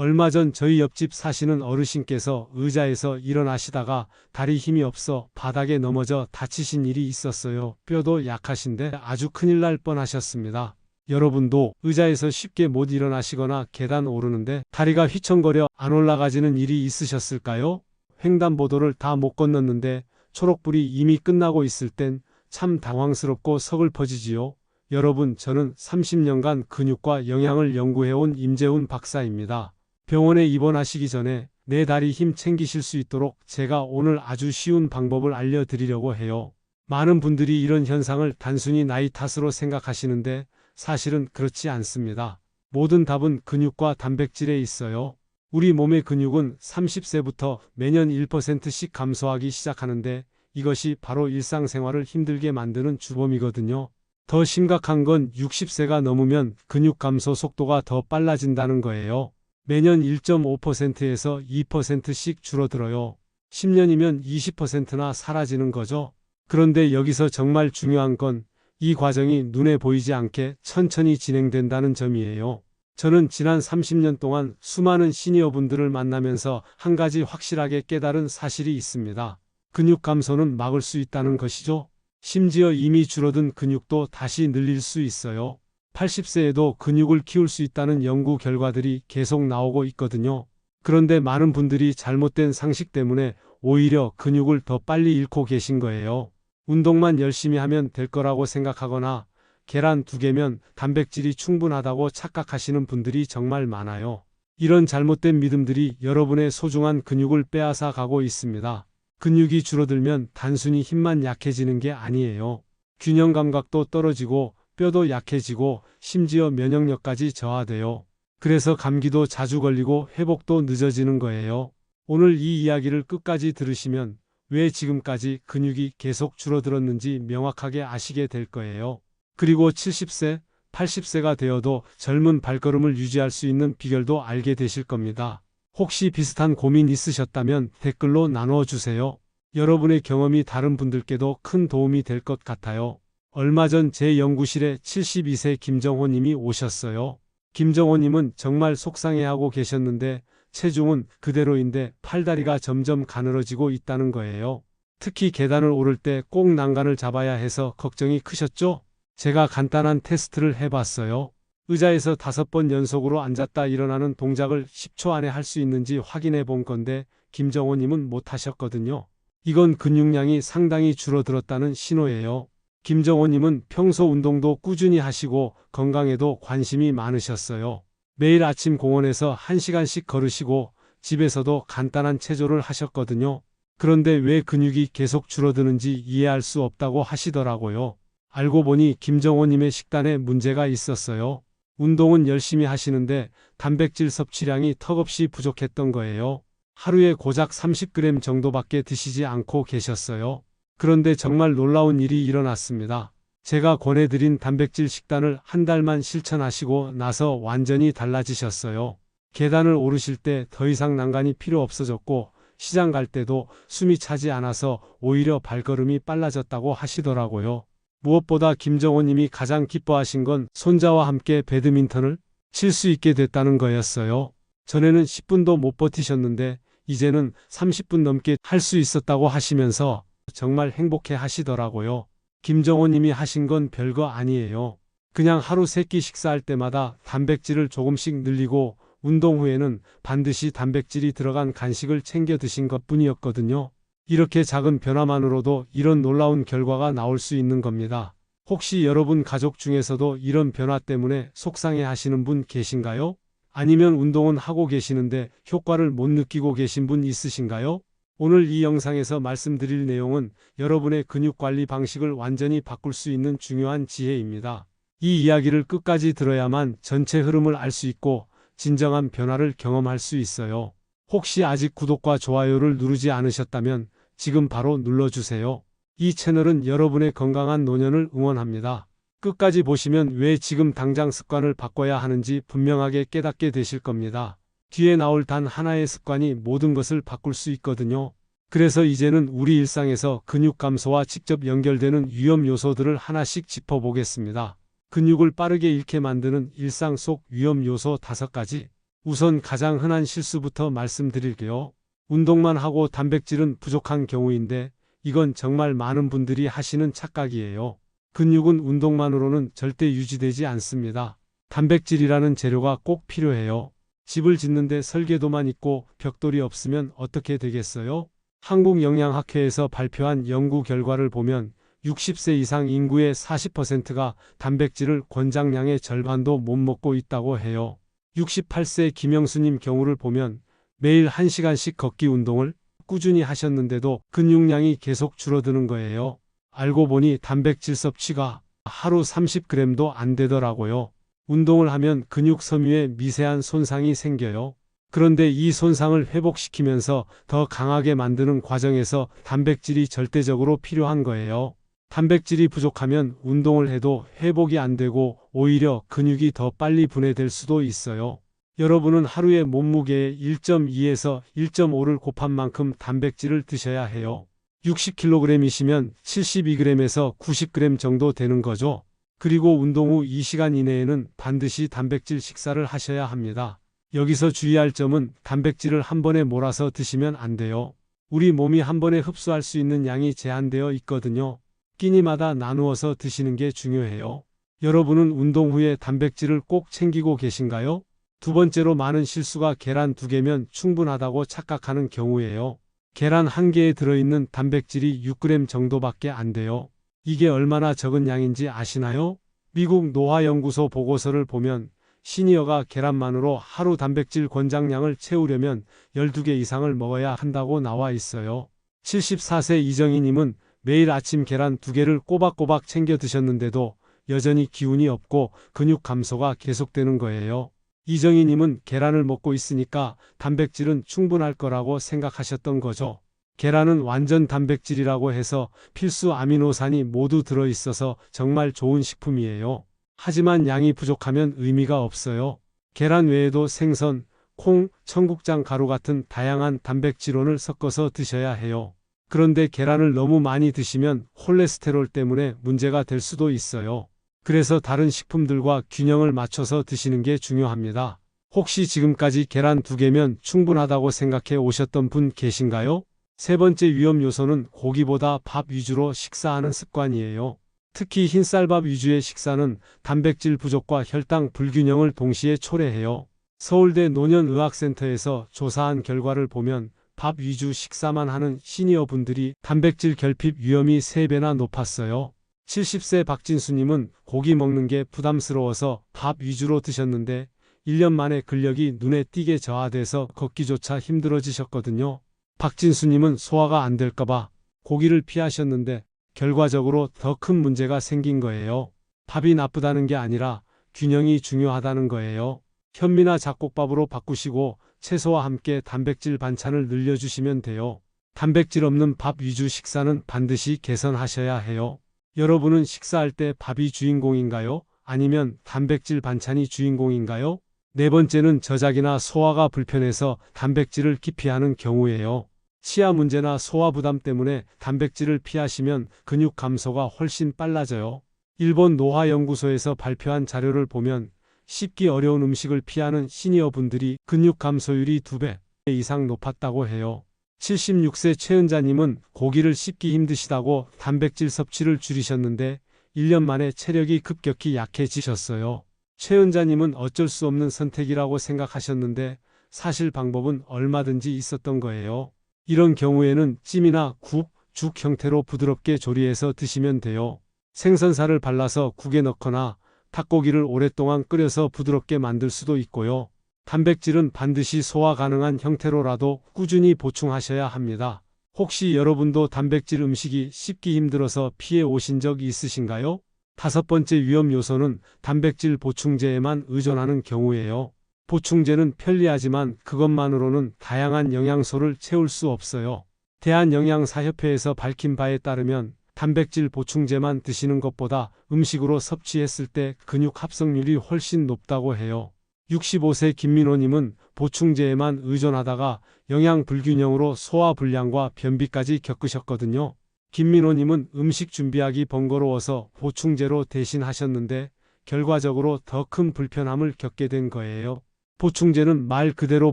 얼마 전 저희 옆집 사시는 어르신께서 의자에서 일어나시다가 다리 힘이 없어 바닥에 넘어져 다치신 일이 있었어요. 뼈도 약하신데 아주 큰일 날 뻔하셨습니다. 여러분도 의자에서 쉽게 못 일어나시거나 계단 오르는데 다리가 휘청거려 안 올라가지는 일이 있으셨을까요? 횡단보도를 다 못 건넜는데 초록불이 이미 끝나고 있을 땐 참 당황스럽고 서글퍼지지요. 여러분, 저는 30년간 근육과 영양을 연구해온 임재훈 박사입니다. 병원에 입원하시기 전에 내 다리 힘 챙기실 수 있도록 제가 오늘 아주 쉬운 방법을 알려드리려고 해요. 많은 분들이 이런 현상을 단순히 나이 탓으로 생각하시는데 사실은 그렇지 않습니다. 모든 답은 근육과 단백질에 있어요. 우리 몸의 근육은 30세부터 매년 1%씩 감소하기 시작하는데 이것이 바로 일상생활을 힘들게 만드는 주범이거든요. 더 심각한 건 60세가 넘으면 근육 감소 속도가 더 빨라진다는 거예요. 매년 1.5%에서 2%씩 줄어들어요. 10년이면 20%나 사라지는 거죠. 그런데 여기서 정말 중요한 건 이 과정이 눈에 보이지 않게 천천히 진행된다는 점이에요. 저는 지난 30년 동안 수많은 시니어분들을 만나면서 한 가지 확실하게 깨달은 사실이 있습니다. 근육 감소는 막을 수 있다는 것이죠. 심지어 이미 줄어든 근육도 다시 늘릴 수 있어요. 80세에도 근육을 키울 수 있다는 연구 결과들이 계속 나오고 있거든요. 그런데 많은 분들이 잘못된 상식 때문에 오히려 근육을 더 빨리 잃고 계신 거예요. 운동만 열심히 하면 될 거라고 생각하거나 계란 두 개면 단백질이 충분하다고 착각하시는 분들이 정말 많아요. 이런 잘못된 믿음들이 여러분의 소중한 근육을 빼앗아 가고 있습니다. 근육이 줄어들면 단순히 힘만 약해지는 게 아니에요. 균형 감각도 떨어지고 뼈도 약해지고 심지어 면역력까지 저하돼요. 그래서 감기도 자주 걸리고 회복도 늦어지는 거예요. 오늘 이 이야기를 끝까지 들으시면 왜 지금까지 근육이 계속 줄어들었는지 명확하게 아시게 될 거예요. 그리고 70세, 80세가 되어도 젊은 발걸음을 유지할 수 있는 비결도 알게 되실 겁니다. 혹시 비슷한 고민 있으셨다면 댓글로 나누어 주세요. 여러분의 경험이 다른 분들께도 큰 도움이 될 것 같아요. 얼마 전 제 연구실에 72세 김정호님이 오셨어요. 김정호님은 정말 속상해하고 계셨는데 체중은 그대로인데 팔다리가 점점 가늘어지고 있다는 거예요. 특히 계단을 오를 때 꼭 난간을 잡아야 해서 걱정이 크셨죠? 제가 간단한 테스트를 해봤어요. 의자에서 다섯 번 연속으로 앉았다 일어나는 동작을 10초 안에 할 수 있는지 확인해 본 건데 김정호님은 못하셨거든요. 이건 근육량이 상당히 줄어들었다는 신호예요. 김정호님은 평소 운동도 꾸준히 하시고 건강에도 관심이 많으셨어요. 매일 아침 공원에서 1시간씩 걸으시고 집에서도 간단한 체조를 하셨거든요. 그런데 왜 근육이 계속 줄어드는지 이해할 수 없다고 하시더라고요. 알고 보니 김정호님의 식단에 문제가 있었어요. 운동은 열심히 하시는데 단백질 섭취량이 턱없이 부족했던 거예요. 하루에 고작 30g 정도밖에 드시지 않고 계셨어요. 그런데 정말 놀라운 일이 일어났습니다. 제가 권해드린 단백질 식단을 한 달만 실천하시고 나서 완전히 달라지셨어요. 계단을 오르실 때 더 이상 난간이 필요 없어졌고 시장 갈 때도 숨이 차지 않아서 오히려 발걸음이 빨라졌다고 하시더라고요. 무엇보다 김정호님이 가장 기뻐하신 건 손자와 함께 배드민턴을 칠 수 있게 됐다는 거였어요. 전에는 10분도 못 버티셨는데 이제는 30분 넘게 할 수 있었다고 하시면서 정말 행복해 하시더라고요. 김정호님이 하신 건 별거 아니에요. 그냥 하루 세 끼 식사할 때마다 단백질을 조금씩 늘리고 운동 후에는 반드시 단백질이 들어간 간식을 챙겨 드신 것 뿐이었거든요. 이렇게 작은 변화만으로도 이런 놀라운 결과가 나올 수 있는 겁니다. 혹시 여러분 가족 중에서도 이런 변화 때문에 속상해 하시는 분 계신가요? 아니면 운동은 하고 계시는데 효과를 못 느끼고 계신 분 있으신가요? 오늘 이 영상에서 말씀드릴 내용은 여러분의 근육 관리 방식을 완전히 바꿀 수 있는 중요한 지혜입니다. 이 이야기를 끝까지 들어야만 전체 흐름을 알 수 있고 진정한 변화를 경험할 수 있어요. 혹시 아직 구독과 좋아요를 누르지 않으셨다면 지금 바로 눌러주세요. 이 채널은 여러분의 건강한 노년을 응원합니다. 끝까지 보시면 왜 지금 당장 습관을 바꿔야 하는지 분명하게 깨닫게 되실 겁니다. 뒤에 나올 단 하나의 습관이 모든 것을 바꿀 수 있거든요. 그래서 이제는 우리 일상에서 근육 감소와 직접 연결되는 위험 요소들을 하나씩 짚어보겠습니다. 근육을 빠르게 잃게 만드는 일상 속 위험 요소 다섯 가지. 우선 가장 흔한 실수부터 말씀드릴게요. 운동만 하고 단백질은 부족한 경우인데 이건 정말 많은 분들이 하시는 착각이에요. 근육은 운동만으로는 절대 유지되지 않습니다. 단백질이라는 재료가 꼭 필요해요. 집을 짓는데 설계도만 있고 벽돌이 없으면 어떻게 되겠어요? 한국영양학회에서 발표한 연구 결과를 보면 60세 이상 인구의 40%가 단백질을 권장량의 절반도 못 먹고 있다고 해요. 68세 김영수님 경우를 보면 매일 1시간씩 걷기 운동을 꾸준히 하셨는데도 근육량이 계속 줄어드는 거예요. 알고 보니 단백질 섭취가 하루 30g도 안 되더라고요. 운동을 하면 근육 섬유에 미세한 손상이 생겨요. 그런데 이 손상을 회복시키면서 더 강하게 만드는 과정에서 단백질이 절대적으로 필요한 거예요. 단백질이 부족하면 운동을 해도 회복이 안 되고 오히려 근육이 더 빨리 분해될 수도 있어요. 여러분은 하루에 몸무게의 1.2에서 1.5를 곱한 만큼 단백질을 드셔야 해요. 60kg이시면 72g에서 90g 정도 되는 거죠. 그리고 운동 후 2시간 이내에는 반드시 단백질 식사를 하셔야 합니다. 여기서 주의할 점은 단백질을 한 번에 몰아서 드시면 안 돼요. 우리 몸이 한 번에 흡수할 수 있는 양이 제한되어 있거든요. 끼니마다 나누어서 드시는 게 중요해요. 여러분은 운동 후에 단백질을 꼭 챙기고 계신가요? 두 번째로 많은 실수가 계란 두 개면 충분하다고 착각하는 경우예요. 계란 한 개에 들어있는 단백질이 6g 정도밖에 안 돼요. 이게 얼마나 적은 양인지 아시나요? 미국 노화연구소 보고서를 보면 시니어가 계란만으로 하루 단백질 권장량을 채우려면 12개 이상을 먹어야 한다고 나와 있어요. 74세 이정희님은 매일 아침 계란 두 개를 꼬박꼬박 챙겨 드셨는데도 여전히 기운이 없고 근육 감소가 계속되는 거예요. 이정희님은 계란을 먹고 있으니까 단백질은 충분할 거라고 생각하셨던 거죠. 계란은 완전 단백질이라고 해서 필수 아미노산이 모두 들어있어서 정말 좋은 식품이에요. 하지만 양이 부족하면 의미가 없어요. 계란 외에도 생선, 콩, 청국장 가루 같은 다양한 단백질원을 섞어서 드셔야 해요. 그런데 계란을 너무 많이 드시면 콜레스테롤 때문에 문제가 될 수도 있어요. 그래서 다른 식품들과 균형을 맞춰서 드시는 게 중요합니다. 혹시 지금까지 계란 두 개면 충분하다고 생각해 오셨던 분 계신가요? 세 번째 위험 요소는 고기보다 밥 위주로 식사하는 습관이에요. 특히 흰쌀밥 위주의 식사는 단백질 부족과 혈당 불균형을 동시에 초래해요. 서울대 노년의학센터에서 조사한 결과를 보면 밥 위주 식사만 하는 시니어 분들이 단백질 결핍 위험이 3배나 높았어요. 70세 박진수님은 고기 먹는 게 부담스러워서 밥 위주로 드셨는데 1년 만에 근력이 눈에 띄게 저하돼서 걷기조차 힘들어지셨거든요. 박진수님은 소화가 안 될까봐 고기를 피하셨는데 결과적으로 더 큰 문제가 생긴 거예요. 밥이 나쁘다는 게 아니라 균형이 중요하다는 거예요. 현미나 잡곡밥으로 바꾸시고 채소와 함께 단백질 반찬을 늘려주시면 돼요. 단백질 없는 밥 위주 식사는 반드시 개선하셔야 해요. 여러분은 식사할 때 밥이 주인공인가요? 아니면 단백질 반찬이 주인공인가요? 네 번째는 저작이나 소화가 불편해서 단백질을 기피하는 경우예요. 치아 문제나 소화 부담 때문에 단백질을 피하시면 근육 감소가 훨씬 빨라져요. 일본 노화연구소에서 발표한 자료를 보면 씹기 어려운 음식을 피하는 시니어 분들이 근육 감소율이 2배 이상 높았다고 해요. 76세 최은자님은 고기를 씹기 힘드시다고 단백질 섭취를 줄이셨는데 1년 만에 체력이 급격히 약해지셨어요. 최은자님은 어쩔 수 없는 선택이라고 생각하셨는데 사실 방법은 얼마든지 있었던 거예요. 이런 경우에는 찜이나 국, 죽 형태로 부드럽게 조리해서 드시면 돼요. 생선살을 발라서 국에 넣거나 닭고기를 오랫동안 끓여서 부드럽게 만들 수도 있고요. 단백질은 반드시 소화 가능한 형태로라도 꾸준히 보충하셔야 합니다. 혹시 여러분도 단백질 음식이 씹기 힘들어서 피해 오신 적 있으신가요? 다섯 번째 위험 요소는 단백질 보충제에만 의존하는 경우예요. 보충제는 편리하지만 그것만으로는 다양한 영양소를 채울 수 없어요. 대한영양사협회에서 밝힌 바에 따르면 단백질 보충제만 드시는 것보다 음식으로 섭취했을 때 근육 합성률이 훨씬 높다고 해요. 65세 김민호님은 보충제에만 의존하다가 영양 불균형으로 소화 불량과 변비까지 겪으셨거든요. 김민호님은 음식 준비하기 번거로워서 보충제로 대신하셨는데 결과적으로 더 큰 불편함을 겪게 된 거예요. 보충제는 말 그대로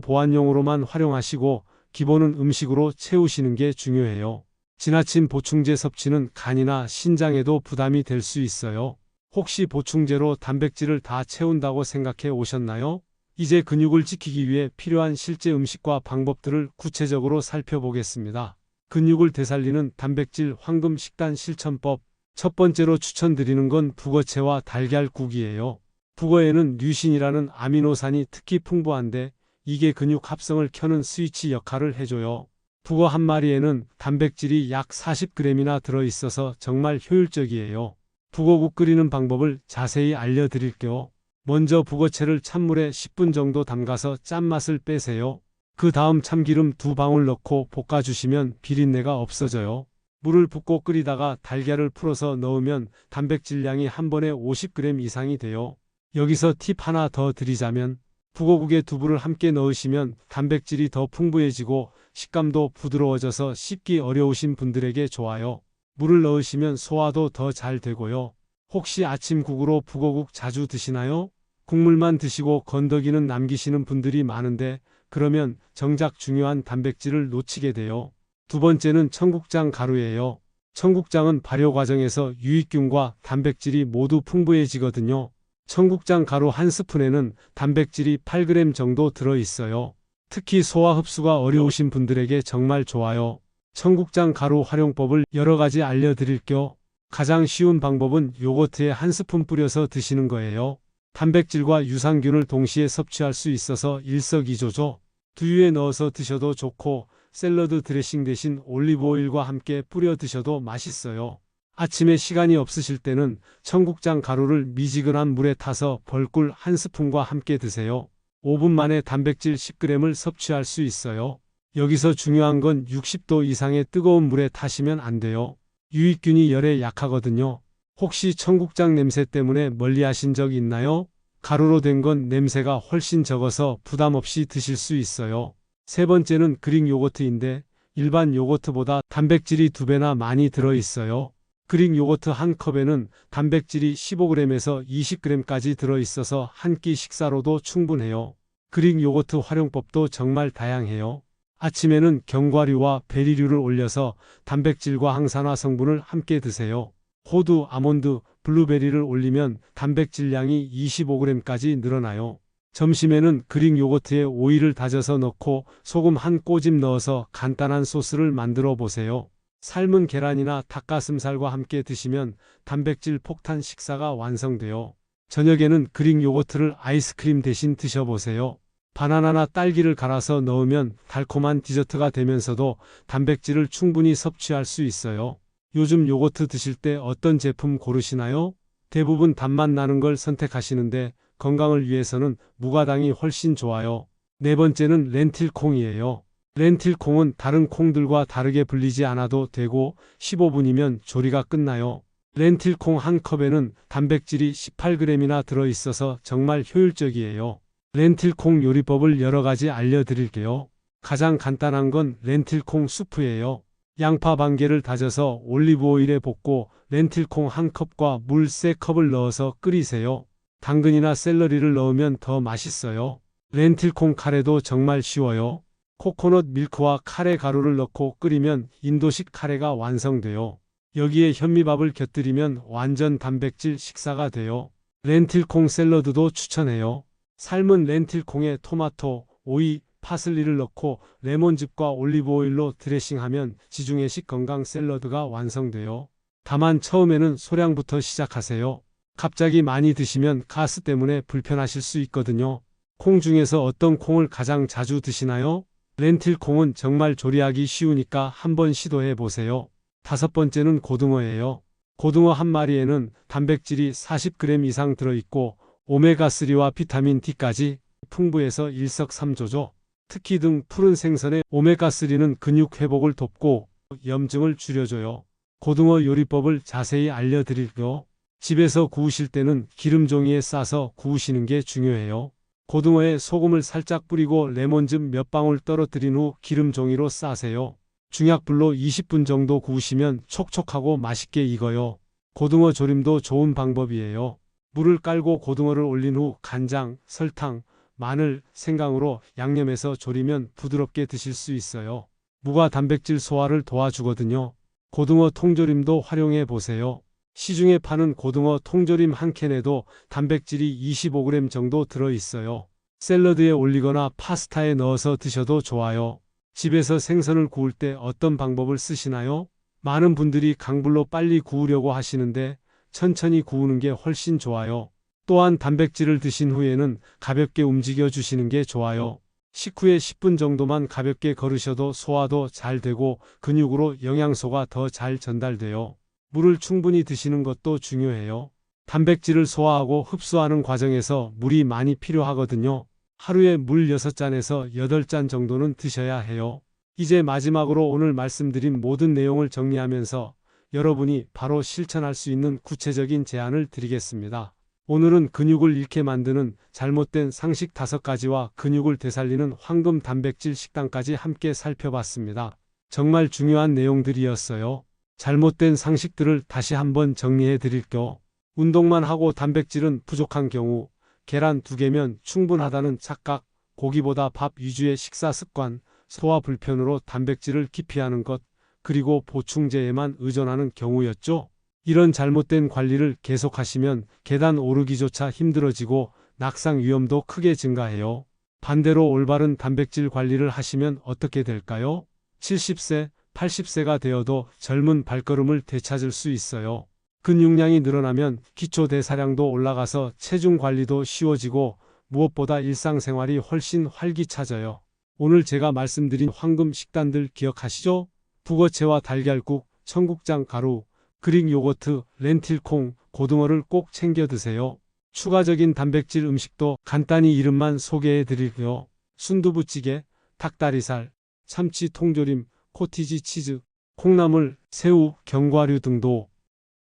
보안용으로만 활용하시고 기본은 음식으로 채우시는 게 중요해요. 지나친 보충제 섭취는 간이나 신장에도 부담이 될 수 있어요. 혹시 보충제로 단백질을 다 채운다고 생각해 오셨나요? 이제 근육을 지키기 위해 필요한 실제 음식과 방법들을 구체적으로 살펴보겠습니다. 근육을 되살리는 단백질 황금 식단 실천법. 첫 번째로 추천드리는 건 북어채와 달걀국이에요. 북어에는 류신이라는 아미노산이 특히 풍부한데 이게 근육 합성을 켜는 스위치 역할을 해줘요. 북어 한 마리에는 단백질이 약 40g이나 들어있어서 정말 효율적이에요. 북어국 끓이는 방법을 자세히 알려드릴게요. 먼저 북어채를 찬물에 10분 정도 담가서 짠맛을 빼세요. 그 다음 참기름 두 방울 넣고 볶아주시면 비린내가 없어져요. 물을 붓고 끓이다가 달걀을 풀어서 넣으면 단백질량이 한 번에 50g 이상이 돼요. 여기서 팁 하나 더 드리자면 북어국에 두부를 함께 넣으시면 단백질이 더 풍부해지고 식감도 부드러워져서 씹기 어려우신 분들에게 좋아요. 물을 넣으시면 소화도 더 잘 되고요. 혹시 아침국으로 북어국 자주 드시나요? 국물만 드시고 건더기는 남기시는 분들이 많은데 그러면 정작 중요한 단백질을 놓치게 돼요. 두 번째는 청국장 가루예요. 청국장은 발효 과정에서 유익균과 단백질이 모두 풍부해지거든요. 청국장 가루 한 스푼에는 단백질이 8g 정도 들어 있어요. 특히 소화 흡수가 어려우신 분들에게 정말 좋아요. 청국장 가루 활용법을 여러 가지 알려드릴게요. 가장 쉬운 방법은 요거트에 한 스푼 뿌려서 드시는 거예요. 단백질과 유산균을 동시에 섭취할 수 있어서 일석이조죠. 두유에 넣어서 드셔도 좋고 샐러드 드레싱 대신 올리브오일과 함께 뿌려 드셔도 맛있어요. 아침에 시간이 없으실 때는 청국장 가루를 미지근한 물에 타서 벌꿀 한 스푼과 함께 드세요. 5분 만에 단백질 10g을 섭취할 수 있어요. 여기서 중요한 건 60도 이상의 뜨거운 물에 타시면 안 돼요. 유익균이 열에 약하거든요. 혹시 청국장 냄새 때문에 멀리 하신 적 있나요? 가루로 된 건 냄새가 훨씬 적어서 부담 없이 드실 수 있어요. 세 번째는 그릭 요거트인데 일반 요거트보다 단백질이 두 배나 많이 들어 있어요. 그릭 요거트 한 컵에는 단백질이 15g에서 20g까지 들어 있어서 한 끼 식사로도 충분해요. 그릭 요거트 활용법도 정말 다양해요. 아침에는 견과류와 베리류를 올려서 단백질과 항산화 성분을 함께 드세요. 호두, 아몬드, 블루베리를 올리면 단백질량이 25g까지 늘어나요. 점심에는 그릭 요거트에 오이를 다져서 넣고 소금 한 꼬집 넣어서 간단한 소스를 만들어 보세요. 삶은 계란이나 닭가슴살과 함께 드시면 단백질 폭탄 식사가 완성돼요. 저녁에는 그릭 요거트를 아이스크림 대신 드셔보세요. 바나나나 딸기를 갈아서 넣으면 달콤한 디저트가 되면서도 단백질을 충분히 섭취할 수 있어요. 요즘 요거트 드실 때 어떤 제품 고르시나요? 대부분 단맛 나는 걸 선택하시는데 건강을 위해서는 무가당이 훨씬 좋아요. 네 번째는 렌틸콩이에요. 렌틸콩은 다른 콩들과 다르게 불리지 않아도 되고 15분이면 조리가 끝나요. 렌틸콩 한 컵에는 단백질이 18g이나 들어있어서 정말 효율적이에요. 렌틸콩 요리법을 여러 가지 알려드릴게요. 가장 간단한 건 렌틸콩 수프예요. 양파 반 개를 다져서 올리브 오일에 볶고 렌틸콩 한 컵과 물세 컵을 넣어서 끓이세요. 당근이나 샐러리를 넣으면 더 맛있어요. 렌틸콩 카레도 정말 쉬워요. 코코넛 밀크와 카레 가루를 넣고 끓이면 인도식 카레가 완성돼요. 여기에 현미밥을 곁들이면 완전 단백질 식사가 돼요. 렌틸콩 샐러드도 추천해요. 삶은 렌틸콩에 토마토, 오이, 파슬리를 넣고 레몬즙과 올리브 오일로 드레싱하면 지중해식 건강 샐러드가 완성돼요. 다만 처음에는 소량부터 시작하세요. 갑자기 많이 드시면 가스 때문에 불편하실 수 있거든요. 콩 중에서 어떤 콩을 가장 자주 드시나요? 렌틸 콩은 정말 조리하기 쉬우니까 한번 시도해 보세요. 다섯 번째는 고등어예요. 고등어 한 마리에는 단백질이 40g 이상 들어있고 오메가3와 비타민 D까지 풍부해서 일석삼조죠. 특히 등 푸른 생선의 오메가3는 근육 회복을 돕고 염증을 줄여줘요. 고등어 요리법을 자세히 알려드릴게요. 집에서 구우실 때는 기름 종이에 싸서 구우시는 게 중요해요. 고등어에 소금을 살짝 뿌리고 레몬즙 몇 방울 떨어뜨린 후 기름 종이로 싸세요. 중약불로 20분 정도 구우시면 촉촉하고 맛있게 익어요. 고등어 조림도 좋은 방법이에요. 물을 깔고 고등어를 올린 후 간장, 설탕, 마늘, 생강으로 양념해서 조리면 부드럽게 드실 수 있어요. 무가 단백질 소화를 도와주거든요. 고등어 통조림도 활용해 보세요. 시중에 파는 고등어 통조림 한 캔에도 단백질이 25g 정도 들어 있어요. 샐러드에 올리거나 파스타에 넣어서 드셔도 좋아요. 집에서 생선을 구울 때 어떤 방법을 쓰시나요? 많은 분들이 강불로 빨리 구우려고 하시는데 천천히 구우는 게 훨씬 좋아요. 또한 단백질을 드신 후에는 가볍게 움직여 주시는 게 좋아요. 식후에 10분 정도만 가볍게 걸으셔도 소화도 잘 되고 근육으로 영양소가 더 잘 전달돼요. 물을 충분히 드시는 것도 중요해요. 단백질을 소화하고 흡수하는 과정에서 물이 많이 필요하거든요. 하루에 물 6잔에서 8잔 정도는 드셔야 해요. 이제 마지막으로 오늘 말씀드린 모든 내용을 정리하면서 여러분이 바로 실천할 수 있는 구체적인 제안을 드리겠습니다. 오늘은 근육을 잃게 만드는 잘못된 상식 다섯 가지와 근육을 되살리는 황금 단백질 식단까지 함께 살펴봤습니다. 정말 중요한 내용들이었어요. 잘못된 상식들을 다시 한번 정리해 드릴게요. 운동만 하고 단백질은 부족한 경우 계란 두 개면 충분하다는 착각, 고기보다 밥 위주의 식사 습관, 소화 불편으로 단백질을 기피하는 것, 그리고 보충제에만 의존하는 경우였죠. 이런 잘못된 관리를 계속하시면 계단 오르기조차 힘들어지고 낙상 위험도 크게 증가해요. 반대로 올바른 단백질 관리를 하시면 어떻게 될까요? 70세, 80세가 되어도 젊은 발걸음을 되찾을 수 있어요. 근육량이 늘어나면 기초 대사량도 올라가서 체중 관리도 쉬워지고 무엇보다 일상생활이 훨씬 활기차져요. 오늘 제가 말씀드린 황금 식단들 기억하시죠? 북어채와 달걀국, 청국장 가루, 그릭 요거트, 렌틸콩, 고등어를 꼭 챙겨 드세요. 추가적인 단백질 음식도 간단히 이름만 소개해 드릴게요. 순두부찌개, 닭다리살, 참치 통조림, 코티지 치즈, 콩나물, 새우, 견과류 등도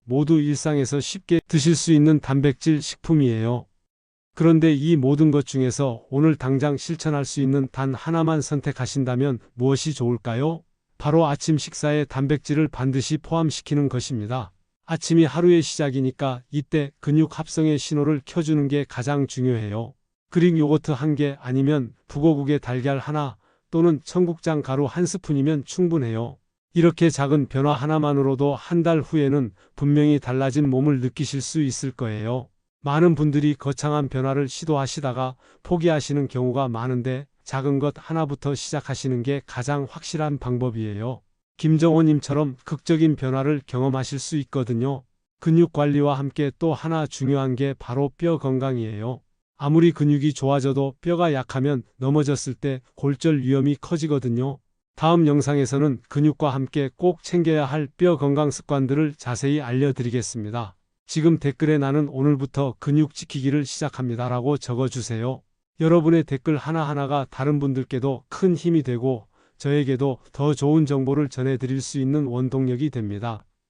모두 일상에서 쉽게 드실 수 있는 단백질 식품이에요. 그런데 이 모든 것 중에서 오늘 당장 실천할 수 있는 단 하나만 선택하신다면 무엇이 좋을까요? 바로 아침 식사에 단백질을 반드시 포함시키는 것입니다. 아침이 하루의 시작이니까 이때 근육 합성의 신호를 켜주는 게 가장 중요해요. 그릭 요거트 한 개 아니면 북어국에 달걀 하나 또는 청국장 가루 한 스푼이면 충분해요. 이렇게 작은 변화 하나만으로도 한 달 후에는 분명히 달라진 몸을 느끼실 수 있을 거예요. 많은 분들이 거창한 변화를 시도하시다가 포기하시는 경우가 많은데 작은 것 하나부터 시작하시는 게 가장 확실한 방법이에요. 김정호님처럼 극적인 변화를 경험하실 수 있거든요. 근육 관리와 함께 또 하나 중요한 게 바로 뼈 건강이에요. 아무리 근육이 좋아져도 뼈가 약하면 넘어졌을 때 골절 위험이 커지거든요. 다음 영상에서는 근육과 함께 꼭 챙겨야 할 뼈 건강 습관들을 자세히 알려드리겠습니다. 지금 댓글에 나는 오늘부터 근육 지키기를 시작합니다 라고 적어주세요. 여러분의 댓글 하나하나가 다른 분들께도 큰 힘이 되고 저에게도 더 좋은 정보를 전해드릴 수 있는 원동력이 됩니다.